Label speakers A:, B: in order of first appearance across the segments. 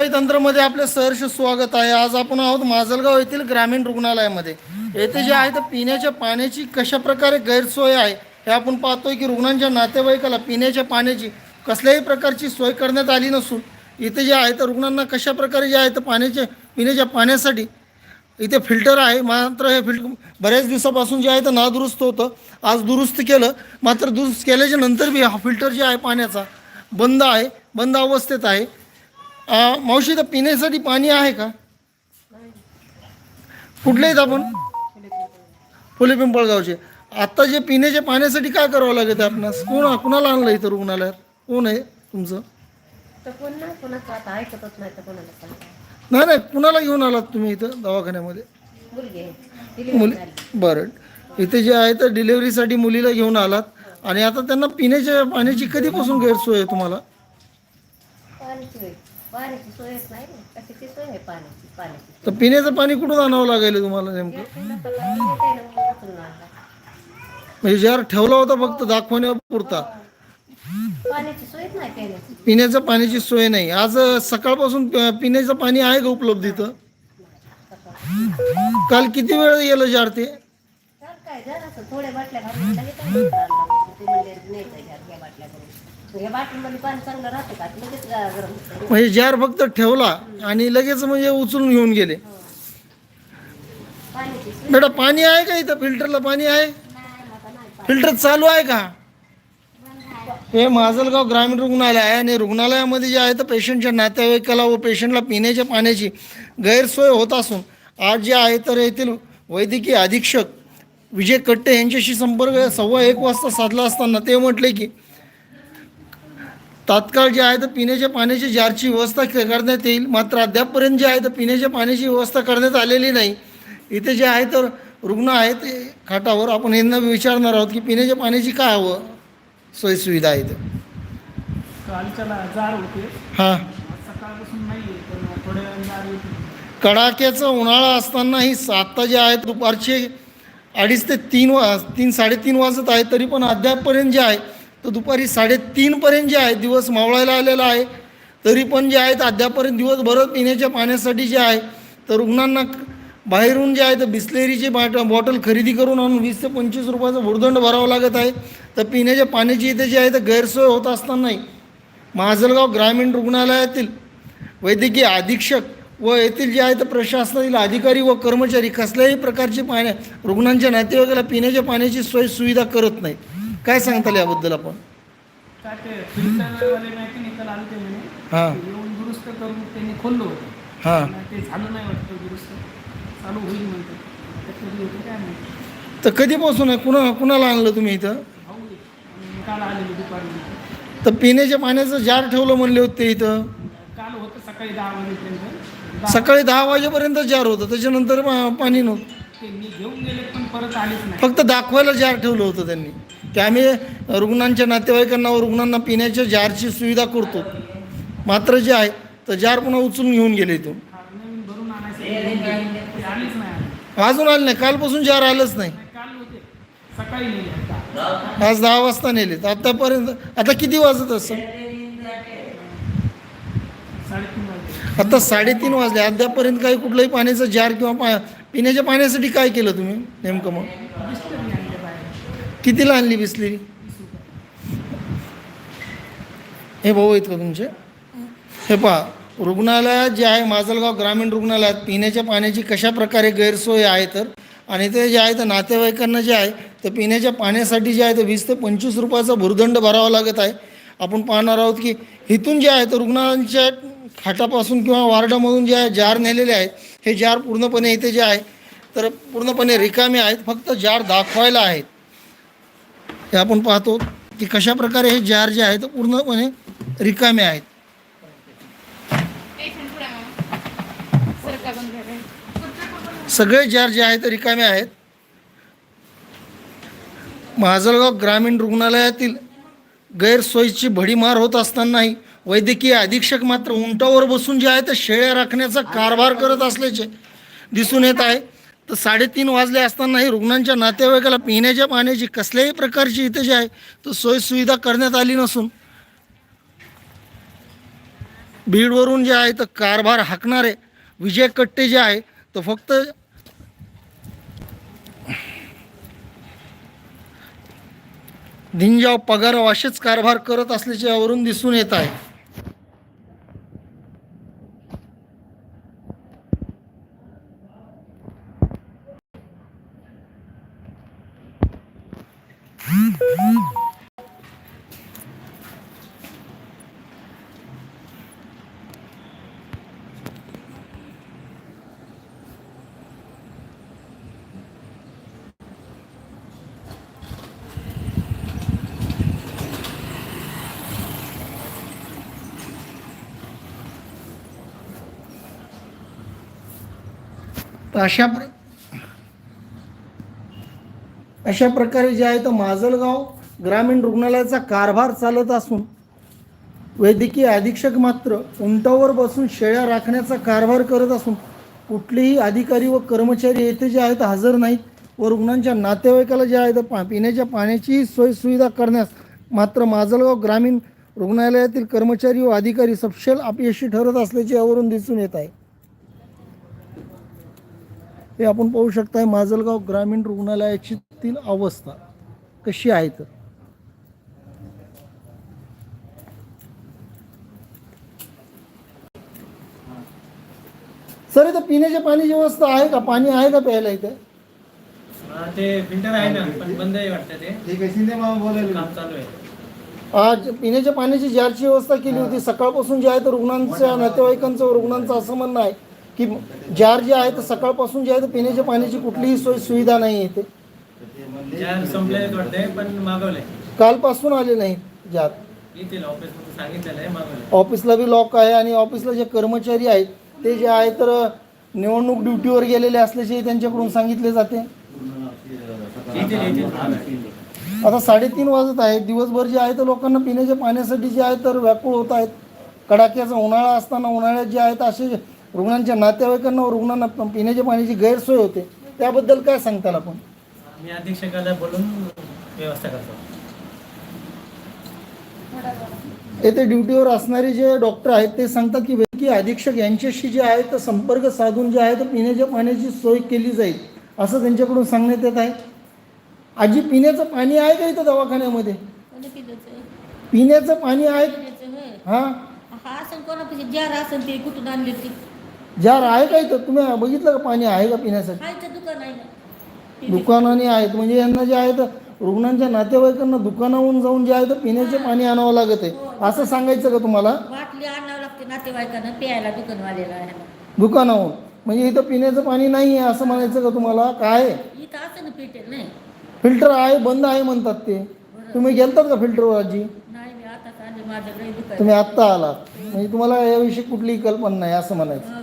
A: तंत्रमध्ये आपले सहर्ष स्वागत आहे. आज आपण आहोत माजलगाव येथील ग्रामीण रुग्णालयामध्ये. येथे जे आहे तर पिण्याच्या पाण्याची कशा प्रकारे गैरसोय आहे हे आपण पाहतोय की रुग्णांच्या नातेवाईकाला पिण्याच्या पाण्याची कसल्याही प्रकारची सोय करण्यात आली नसून इथे जे आहे तर रुग्णांना कशा प्रकारे जे आहे तर पाण्याच्या पिण्याच्या पाण्यासाठी इथे फिल्टर आहे. मात्र हे फिल्टर बऱ्याच दिवसापासून जे आहे तर नादुरुस्त होतं. आज दुरुस्त केलं. मात्र दुरुस्त केल्याच्यानंतर बी हा फिल्टर जे आहे पाण्याचा बंद आहे बंद अवस्थेत आहे. मावशी तर पिण्यासाठी पाणी आहे का? कुठले आहेत आपण? फुले पिंपळगावचे. आता जे पिण्याच्या पाण्यासाठी काय करावं लागेल आपणास? कोण कुणाला आणलं इथं रुग्णालयात? कोण आहे तुमचं?
B: नाही नाही कोणाला
A: घेऊन आलात तुम्ही इथं दवाखान्यामध्ये? मुली बरं. इथे जे आहे तर डिलेवरीसाठी मुलीला घेऊन आलात. आणि आता त्यांना पिण्याच्या पाण्याची कधीपासून गैरसोय आहे तुम्हाला?
B: पाण्याची सोय पाण्याची सोयच नाही ना. कशाची सोय आहे पाण्याची पाण्याची
A: तर पिण्याचं पाणी कुठून आणावं लागेल तुम्हाला नेमकं. म्हणजे जार ठेवला होता फक्त दाखवण्यापुरता.
B: पाण्याची सोयच नाही पिण्याची.
A: पिण्याचं पाण्याची सोय नाही. आज सकाळपासून प- पिण्याचं पाणी आहे का उपलब्ध इथं? काल किती वेळ गेलं जार ते
B: तर काय थोड्या बाटल्या घालून लगेच आणून आणला. ते म्हणले न्यायचं घ्या घ्या बाटल्या करून या बाटलीमध्ये पाणी चांगलं राहतं का? लगेच गा- गरम होतं.
A: म्हणजे जार फक्त ठेवला आणि लगेच म्हणजे उचलून घेऊन गेले.
B: पाण्याची सोय.
A: बेटा पाणी आहे का इथं? फिल्टरला पाणी आहे? फिल्टर चालू आहे का? हे माजलगाव ग्रामीण रुग्णालय आहे आणि रुग्णालयामध्ये जे आहे तर पेशंटच्या नातेवाईकाला व पेशंटला पिण्याच्या पाण्याची गैरसोय होत असून आज जे आहे तर येथील वैद्यकीय अधीक्षक विजय कट्टे यांच्याशी संपर्क सव्वा एक वाजता साधला असताना ते म्हटले की तात्काळ जे आहे तर पिण्याच्या पाण्याची जारची व्यवस्था करण्यात येईल. मात्र अद्यापपर्यंत जे आहे तर पिण्याच्या पाण्याची व्यवस्था करण्यात आलेली नाही. इथे जे आहे तर रुग्ण आहेत ते खाटावर. आपण यांना विचारणार आहोत की पिण्याच्या पाण्याची काय हवं? सोयीसुविधा आहे हां. कडाक्याचा उन्हाळा असतानाही आता जे आहेत दुपारचे अडीच ते तीन वा तीन साडेतीन वाजत आहे तरी पण अद्यापपर्यंत जे आहे तर दुपारी साडेतीनपर्यंत जे आहे दिवस मावळायला आलेला आहे. तरी पण जे आहेत अद्यापर्यंत दिवसभर पिण्याच्या पाण्यासाठी जे आहे तर रुग्णांना बाहेरून जे आहे तर बिस्लेरीची बाट बॉटल खरेदी करून आणून वीस ते पंचवीस रुपयाचा भुर्दंड भरावा लागत आहे. तर पिण्याच्या पाण्याची इथे जे आहे तर गैरसोय होत असतानाही माजलगाव ग्रामीण रुग्णालयातील वैद्यकीय अधीक्षक व येथील जे आहे तर प्रशासनातील अधिकारी व कर्मचारी कसल्याही प्रकारची पाण्या रुग्णांच्या नातेवाईकाला पिण्याच्या पाण्याची सोय सुविधा करत नाही काय सांगताल याबद्दल आपण?
C: काय ते फिल्टरवाले मेकॅनिकल आले ते म्हणे.
A: हां.
C: ते येऊन दुरुस्त करून त्यांनी खोललं होतं.
A: हां.
C: पण ते झालं नाही वाटतं दुरुस्त. चालू होईल म्हणते ते कधी होतं काय माहिती?
A: तर कधीपासून आहे? कुणा कुणाला आणलं तुम्ही इथं?
C: भाऊ आहे. आणि काल आलेले दुपारी.
A: तर पिण्याच्या पाण्याचं जार ठेवलं म्हणले होते इथं?
C: काल होतं सकाळी दहा वाजेपर्यंत. दहा-
A: सकाळी दहा वाजेपर्यंत जार होतं. त्याच्यानंतर पा- पाणी नव्हतं.
C: ते मी घेऊन गेले पण परत आलेच नाही.
A: फक्त दाखवायला जार ठेवलं होतं त्यांनी. की आम्ही रुग्णांच्या नातेवाईकांना व रुग्णांना पिण्याच्या जारची सुविधा करतो. मात्र जे आहे तर जार पुन्हा उचलून घेऊन गेले इथून.
C: नवीन भरून आणायचं. घेऊन गेले. ते आलेच नाही आले.
A: अजून आलं नाही. कालपासून जार आलंच नाही.
C: नाही, काल होते. सकाळी नेले आता.
A: आज दहा वाजता नेले तर आतापर्यंत आता किती वाजत असं?
C: साडेतीन
A: आता साडेतीन वाजले. अद्यापर्यंत काही कुठलंही पाण्याचं जार किंवा पा पिण्याच्या पाण्यासाठी काय केलं तुम्ही नेमकं मग? कितीला आणली बिसलेरी? हे भाऊ आहेत का तुमचे? हे पहा रुग्णालयात जे आहे माजलगाव ग्रामीण रुग्णालयात पिण्याच्या पाण्याची कशा प्रकारे गैरसोय आहे तर? आणि ते जे आहे तर नातेवाईकांना जे आहे तर पिण्याच्या पाण्यासाठी जे आहे तर वीस ते पंचवीस रुपयाचा भुर्दंड भरावा लागत आहे. आपण पाहणार आहोत की इथून जे आहे तर रुग्णांच्या खाटापासून किंवा वार्डामधून जे आहे जार नेलेले आहेत. हे जार पूर्णपणे इथे जे आहे तर पूर्णपणे रिकामे आहेत फक्त जार दाखवायला आहेत. हे आपण पाहतो की कशा प्रकारे हे जार जे आहे तर पूर्णपणे रिकामे आहेत. सगळे जार जे आहेत रिकामे आहेत. माजलगाव ग्रामीण रुग्णालयातील गैरसोयीची भडीमार होत असतानाही वैद्यकीय अधीक्षक मात्र उंटावर बसून जे आहे ते शेळ्या राखण्याचा कारभार करत असल्याचे दिसून येत आहे. तर साडेतीन वाजले असतानाही रुग्णांच्या नातेवाईकाला पिण्याच्या पाण्याची कसल्याही प्रकारची इथे जे आहे तर सोयीसुविधा करण्यात आली नसून बीडवरून जे आहे तर कारभार हाकणारे विजय कट्टे जे आहे तर फक्त धिंजाव पगार असेच कारभार करत असल्याचे यावरून दिसून येत आहे. तर अशा प्रकारे जे आहे तर माजलगाव ग्रामीण रुग्णालयाचा कारभार चालत असून वैद्यकीय अधीक्षक मात्र उंटावर बसून शेळ्या राखण्याचा कारभार करत असून कुठलेही अधिकारी व कर्मचारी येथे जे आहेत हजर नाहीत व रुग्णांच्या नातेवाईकाला जे आहे तर पा पिण्याच्या पाण्याचीही सोय सुविधा करण्यास मात्र माजलगाव ग्रामीण रुग्णालयातील कर्मचारी व अधिकारी सपशेल अपयशी ठरत असल्याचे यावरून दिसून येत आहे. हे आपण पाहू शकताय माजलगाव ग्रामीण रुग्णालयाची तील अवस्था कशी आहे तर सर इथं पिण्याच्या पाण्याची व्यवस्था आहे का? पाणी आहे का प्यायला इथे?
D: हा, ते फिल्टर आहे ना पण बंद आहे वाटतं ते. काम चालू आहे.
A: आज पिण्याच्या पाण्याची जारची व्यवस्था केली होती सकाळपासून जे आहे तर रुग्णांच्या नातेवाईकांचं रुग्णांचं असं म्हणणं आहे की जार जे आहे तर सकाळपासून जे आहे तर पिण्याच्या पाण्याची कुठलीही सोय सुविधा नाही येते
D: पण
A: कालपासून आले नाही जार
D: येतील ऑफिसमध्ये सांगितलेलं आहे मागवले
A: ऑफिसला बी लॉक आहे आणि ऑफिसला जे कर्मचारी आहेत ते जे आहे तर निवडणूक ड्युटीवर गेलेले असल्याचे त्यांच्याकडून सांगितले जाते.
D: येतील येतील.
A: आता साडेतीन वाजत आहे दिवसभर जे आहे तर लोकांना पिण्याच्या पाण्यासाठी जे आहे तर व्याकुळ होत आहेत. कडाक्याचा उन्हाळा असताना उन्हाळ्यात जे आहेत असे रुग्णांच्या नातेवाईकांना व रुग्णांना प- पिण्याच्या पाण्याची गैरसोय होते. त्याबद्दल काय सांगताल आपण?
D: मी अधीक्षकाला बोलून व्यवस्था करतो.
A: येथे ड्युटीवर असणारे जे डॉक्टर आहेत ते सांगतात की वैद्यकीय अधीक्षक यांच्याशी जे आहे तर संपर्क साधून जे आहे तर पिण्याच्या पाण्याची सोय केली जाईल असं त्यांच्याकडून सांगण्यात येत आहे. आजी पिण्याचं पाणी आहे का इथं दवाखान्यामध्ये?
B: पिण्याचं
A: पाणी आहे. हां.
B: हा. कोणापाशी जार ते कुठून आणले ते.
A: जार आहे का इथं तुम्ही बघितलं का पाणी आहे का पिण्यासाठी?
B: दुकान आहे ना. ते
A: दुकानाने आहेत. म्हणजे यांना जे आहे तर रुग्णांच्या नातेवाईकांना दुकानाहून जाऊन जे आहे तर पिण्याचे पाणी आणावं लागत आहे. असं सांगायचं का तुम्हाला?
B: बाटली आणावं लागते नातेवाईकांना प्यायला दुकानवाल्याला. ह्याला.
A: दुकानाहून. म्हणजे इथं पिण्याचं पाणी नाही आहे असं म्हणायचं का तुम्हाला? काय? आहे?
B: इथं असं ना पेटेल नाही.
A: फिल्टर आहे बंद आहे म्हणतात ते. तुम्ही गेलतात का फिल्टरवर आजी?
B: नाही मी आता आले माझ्याकडे दुकान
A: तुम्ही आत्ता आलात. म्हणजे तुम्हाला याविषयी कुठलीही कल्पना नाही असं म्हणायचं.
B: हं, हं.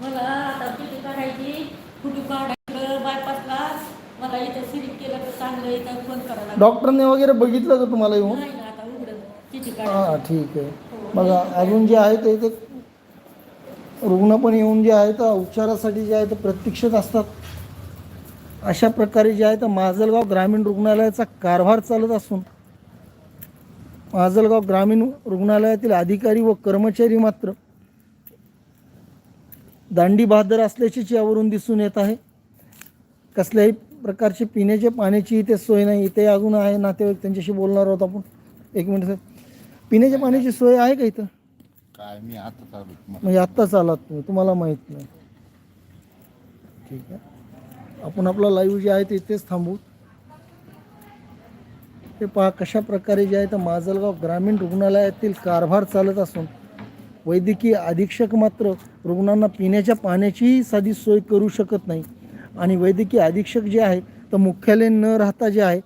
B: मला आता किती काढायची कुठे काढायचं बायपासला मला इथं केलं तर चांगलं इथं फोन करायला.
A: डॉक्टरने वगैरे बघितलं का तुम्हाला येऊन?
B: नाही ना आता उघडं. किती काढ
A: हां ठीक आहे. बघा अजून जे आहे ते ते रुग्ण पण येऊन जे आहे तर उपचारासाठी जे आहे ते प्रतीक्षेत असतात. अशा प्रकारे जे आहे तर माजलगाव ग्रामीण रुग्णालयाचा कारभार चालत असून माजलगाव ग्रामीण रुग्णालयातील अधिकारी व कर्मचारी मात्र दांडी बहादर असल्याचीच यावरून दिसून येत आहे कसल्याही प्रकारची पिण्याच्या पाण्याची इथे सोय नाही. इथे अजून आहे नातेवाईक त्यांच्याशी बोलणार आहोत आपण. एक मिनिट सर. पिण्याच्या पाण्याची सोय आहे का इथं?
E: काय मी आता चालू
A: म्हणजे आत्ताच आलात तुम्ही तुम्हाला माहीत नाही. ठीक आहे. आपण आपला लाईव्ह जे आहे ते इथेच थांबवू ते पहा कशा प्रकारे जे आहे तर माजलगाव ग्रामीण रुग्णालयातील कारभार चालत असून वैद्यकीय अधीक्षक मात्र रुग्णांना पिण्याच्या पाण्याचीही साधी सोय करू शकत नाही. आणि वैद्यकीय अधीक्षक जे आहे तर मुख्यालय न राहता जे आहे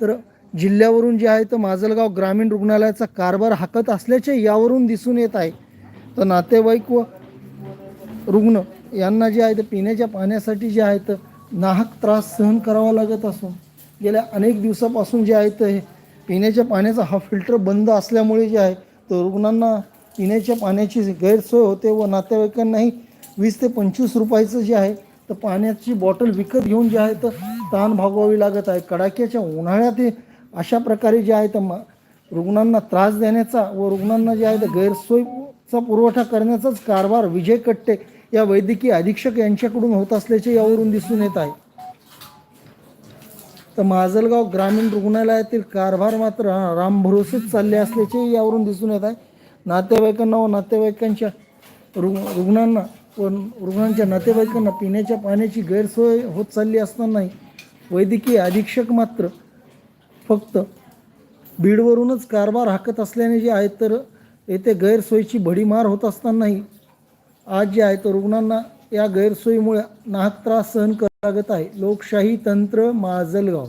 A: तर जिल्ह्यावरून जे आहे तर माजलगाव ग्रामीण रुग्णालयाचा कारभार हाकत असल्याचे यावरून दिसून येत आहे. तर नातेवाईक व रुग्ण यांना जे आहे तर पिण्याच्या पाण्यासाठी जे आहे तर नाहक त्रास सहन करावा लागत असून गेल्या अनेक दिवसापासून जे आहे तर हे पिण्याच्या पाण्याचा हा फिल्टर बंद असल्यामुळे जे आहे तर रुग्णांना पिण्याच्या पाण्याची गैरसोय होते व नातेवाईकांनाही वीस ते पंचवीस रुपयाचं जे आहे तर पाण्याची बॉटल विकत घेऊन जे आहे तर ताण भागवावी लागत आहे. कडाक्याच्या उन्हाळ्यात हे अशा प्रकारे जे आहे तर मा रुग्णांना त्रास देण्याचा व रुग्णांना जे आहे तर गैरसोयचा पुरवठा करण्याचाच कारभार विजय कट्टे या वैद्यकीय अधीक्षक यांच्याकडून होत असल्याचे यावरून दिसून येत आहे. तर माजलगाव ग्रामीण रुग्णालयातील कारभार मात्र रामभरोसेच चालले असल्याचे यावरून दिसून येत आहे. नातेवाईकांना व नातेवाईकांच्या रुग रुग्णांना व रुग्णांच्या नातेवाईकांना पिण्याच्या पाण्याची गैरसोय होत चालली असतानाही वैद्यकीय अधीक्षक मात्र फक्त बीडवरूनच कारभार हाकत असल्याने जे आहे तर येथे गैरसोयीची भडीमार होत असतानाही आज जे आहे तर रुग्णांना या गैरसोयीमुळे नाहक त्रास सहन करावा लागत आहे. लोकशाही तंत्र माजलगाव